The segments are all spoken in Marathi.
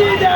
Martinez!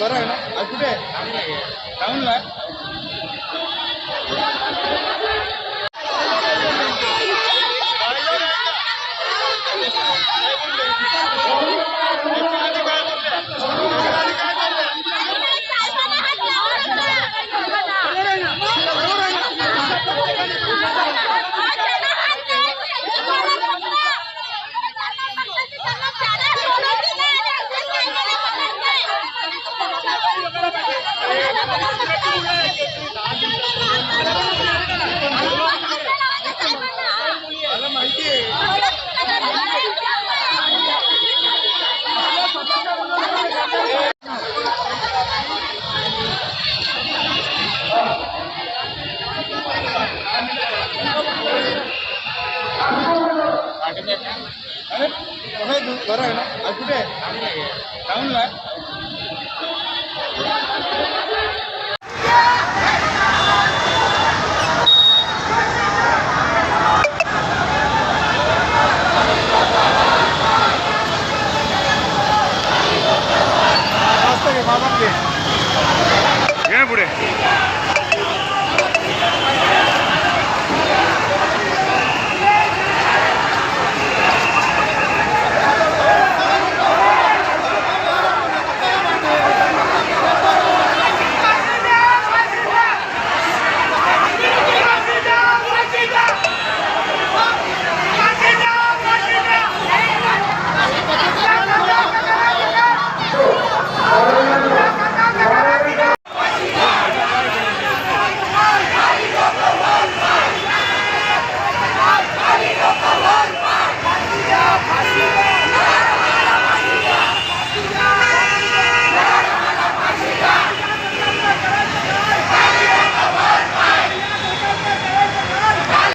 बरं आहे ना कुठे आहे टाऊनला आहे? अरे बरं आहे ना? आज कुठे आहे टाऊनला आहे? जास्त घे मामात घे घे ना पुढे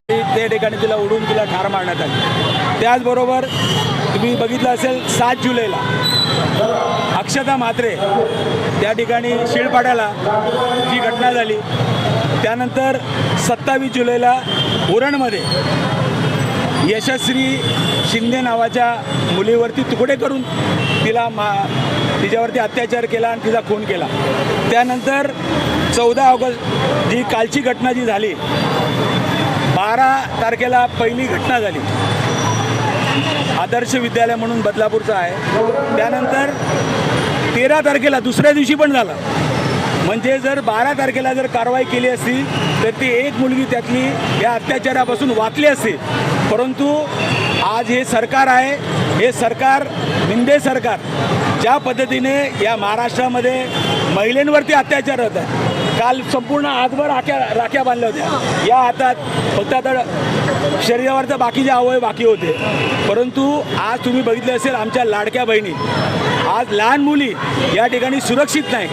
त्या ठिकाणी तिला उडून तिला ठार मारण्यात आली. त्याचबरोबर तुम्ही बघितलं असेल सात जुलैला अक्षता म्हात्रे त्या ठिकाणी शिळपाड्याला जी घटना झाली त्यानंतर सत्तावीस जुलैला उरणमध्ये यशस्वी शिंदे नावाच्या मुलीवरती तुकडे करून तिला मा तिच्यावरती अत्याचार केला आणि तिचा खून केला. त्यानंतर चौदा ऑगस्ट जी कालची घटना जी झाली बारा तारखेला पहिली घटना झाली. आदर्श विद्यालय म्हणून बदलापूरचं आहे. त्यानंतर तेरा तारखेला दुसऱ्या दिवशी पण झालं. म्हणजे जर बारा तारखेला जर कारवाई केली असती तर ती एक मुलगी त्यातली या अत्याचारापासून वाचली असती. परंतु आज हे सरकार आहे. हे सरकार निंदे सरकार ज्या पद्धतीने या महाराष्ट्रामध्ये महिलांवरती अत्याचार होत आहे. काल संपूर्ण आजभर राख्या राख्या बांधल्या होत्या. या हातात फक्त आता शरीरावरचं बाकीचे अवयव बाकी होते. परंतु आज तुम्ही बघितले असेल आमच्या लाडक्या बहिणी. आज लहान मुली या ठिकाणी सुरक्षित नाही.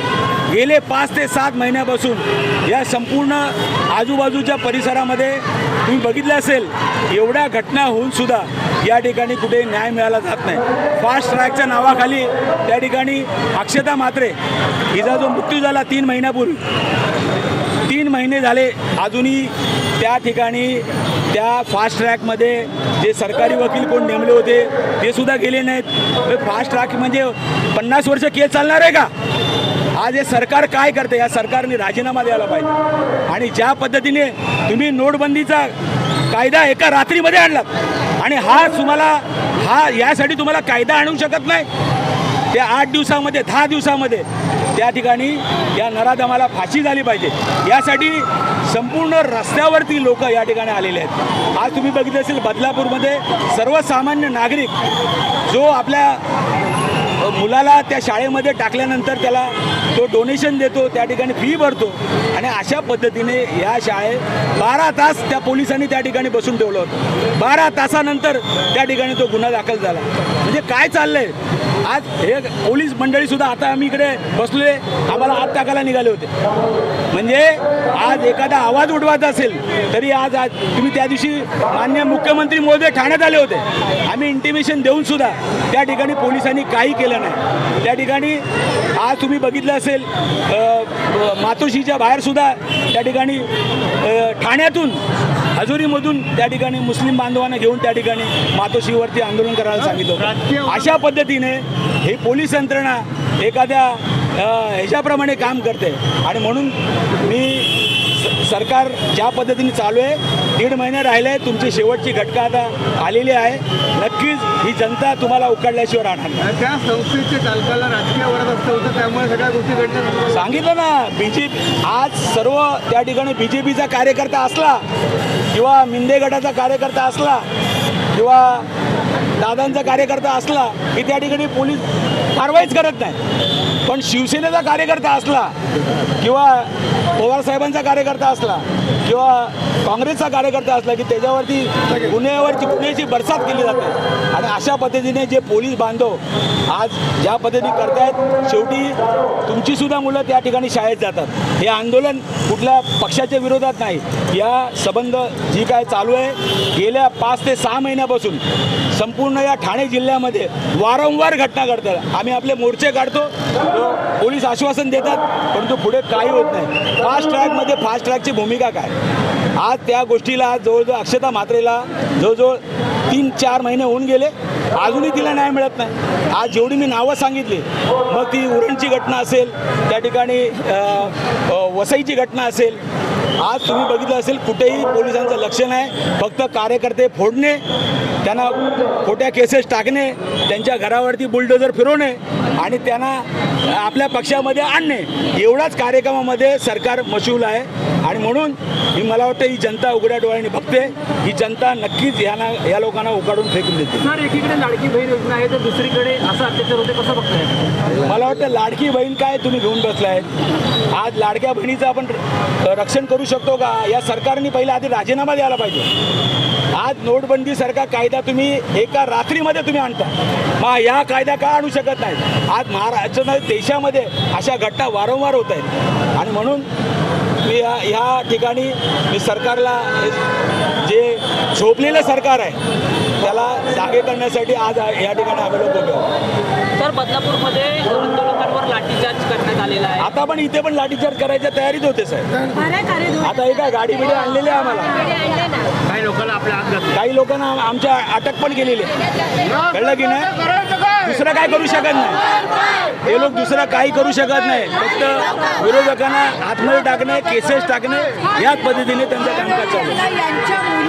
गेले पाच ते सात महिन्यापासून या संपूर्ण आजूबाजूच्या परिसरामध्ये तुम्ही बघितलं असेल एवढ्या घटना होऊन सुद्धा या ठिकाणी कुठे न्याय मिळाला जात नाही. फास्ट ट्रॅकच्या नावाखाली त्या ठिकाणी अक्षता मात्रे हिचा जो मृत्यू झाला तीन महिन्यापूर्वी तीन महिने झाले अजूनही त्या ठिकाणी त्या फास्ट ट्रॅकमध्ये जे सरकारी वकील कोण नेमले होते ते सुद्धा गेले नाहीत. फास्ट ट्रॅक म्हणजे पन्नास वर्ष केस चालणार आहे का? आज हे सरकार काय करते? या सरकारने राजीनामा द्यायला पाहिजे. आणि ज्या पद्धतीने तुम्ही नोटबंदीचा कायदा एका रात्रीमध्ये आणलात आणि हा तुम्हाला हा यासाठी तुम्हाला कायदा आणू शकत नाही त्या आठ दिवसामध्ये दहा दिवसामध्ये त्या ठिकाणी या नराधमाला फाशी झाली पाहिजे. यासाठी संपूर्ण रस्त्यावरती लोक या ठिकाणी आलेले आहेत. आज तुम्ही बघितलं असेल बदलापूरमध्ये सर्वसामान्य नागरिक जो आपल्या मुलाला त्या शाळेमध्ये टाकल्यानंतर त्याला तो डोनेशन देतो त्या ठिकाणी फी भरतो. आणि अशा पद्धतीने या शाळेत बारा तास त्या पोलिसांनी त्या ठिकाणी बसून ठेवलं होतं. बारा तासानंतर त्या ठिकाणी तो गुन्हा दाखल झाला. म्हणजे काय चाललंय? आज हे पोलीस मंडळी सुद्धा आता आम्ही इकडे बसलोय. आम्हाला आत टाकायला निघाले होते. म्हणजे आज एखादा आवाज उठवायचा असेल तरी आज आज तुम्ही त्या दिवशी मान्य मुख्यमंत्री महोदय ठाण्यात आले होते. आम्ही इंटिमेशन देऊन सुद्धा त्या ठिकाणी पोलिसांनी काही केलं नाही. त्या ठिकाणी आज तुम्ही बघितलं असेल मातोशीच्या बाहेरसुद्धा मातोश्रीच्या त्या ठिकाणी ठाण्यातून हजुरीमधून त्या ठिकाणी मुस्लिम बांधवांना घेऊन त्या ठिकाणी मातोश्रीवरती आंदोलन करायला सांगितलं होतं. अशा पद्धतीने ही पोलीस यंत्रणा एखाद्या ह्याच्याप्रमाणे काम करते आणि म्हणून मी सरकार ज्या पद्धतीने चालू आहे दीड महिने राहिले तुमची शेवटची घटका आता आलेली आहे नक्कीच ही जनता तुम्हाला उकडल्याशिवाय राहणार नाही. त्या संस्थेच्या चालकाला राजकीय वरदस्त होतं त्यामुळे सगळ्या गोष्टी घडल्या सांगितलं ना बी जे आज सर्व त्या ठिकाणी बी जे पीचा कार्यकर्ता असला किंवा मिंदे गटाचा कार्यकर्ता असला किंवा दादांचा कार्यकर्ता असला की त्या ठिकाणी पोलीस कारवाईच करत नाही. पण शिवसेनेचा कार्यकर्ता असला किंवा पवारसाहेबांचा कार्यकर्ता असला किंवा काँग्रेसचा कार्यकर्ता असला की त्याच्यावरती गुन्ह्यावरची गुन्ह्याची बरसात केली जाते. आणि अशा पद्धतीने जे पोलीस बांधव आज ज्या पद्धतीने करतायत शेवटी तुमची सुद्धा मुलं त्या ठिकाणी शाळेत जातात. हे आंदोलन कुठल्या पक्षाच्या विरोधात नाही. या संबंध जी काय चालू आहे गेल्या पाच ते सहा महिन्यापासून संपूर्ण या ठाणे जिल्ह्यामध्ये वारंवार घटना घडतात. आम्ही आपले मोर्चे काढतो पोलीस आश्वासन देतात परंतु पुढे काही होत नाही. फास्ट ट्रॅकमध्ये फास्ट ट्रॅकची भूमिका काय? आज त्या गोष्टीला जवळजवळ अक्षता मात्रेला जवळजवळ तीन चार महिने होऊन गेले. अजूनही तिला न्याय मिळत नाही. आज जेवढी मी नावं सांगितली मग ती उरणची घटना असेल त्या ठिकाणी वसईची घटना असेल आज तुम्ही बघितलं असेल कुठेही पोलिसांचं लक्ष नाही. फक्त कार्यकर्ते फोडणे त्यांना खोट्या केसेस टाकणे त्यांच्या घरावरती बुलडोजर फिरवणे आणि त्यांना आपल्या पक्षामध्ये आणणे. एवढाच कार्यक्रमामध्ये सरकार मशूल आहे. आणि म्हणून ही मला वाटतं ही जनता उघड्या डोळ्याने बघते. ही जनता नक्कीच यांना या लोकांना उकाडून फेकून देते. सर एकीकडे लाडकी बहीण योजना आहे तर दुसरीकडे असं अत्याचार होते कसं बघताय? मला वाटतं लाडकी बहीण काय तुम्ही घेऊन बसलाय? आज लाडक्या बहिणीचं आपण रक्षण करू शकतो का? या सरकारने पहिला आधी राजीनामा द्यायला पाहिजे. आज नोटबंदीसारखा कायदा तुम्ही एका रात्रीमध्ये तुम्ही आणता. मग या कायदा का आणू शकत नाही? आज महाराष्ट्र देशामध्ये अशा घटना वारंवार होत आहेत. आणि म्हणून मी या ह्या ठिकाणी मी सरकारला जे झोपलेलं सरकार आहे त्याला जागे करण्यासाठी आज या ठिकाणी उभे आहोत. तर बदलापूरमध्ये आंदोलकांवर लाठीचार्ज करण्यात आलेला आहे. आता पण इथे पण लाठीचार्ज करायच्या तयारीत होते साहेब आता हे काय गाडी बिडी आणलेली आहे आम्हाला? काही लोकांना आपल्या हात घातले. काही लोकांना आम- आमच्या अटक पण केलेली आहे. कळलं की नाही? दुसरं काय करू शकत नाही. हे लोक दुसरं काही करू शकत नाही. फक्त विरोधकांना आतमध्ये टाकणे केसेस टाकणे याच पद्धतीने त्यांचं कामकाज चालू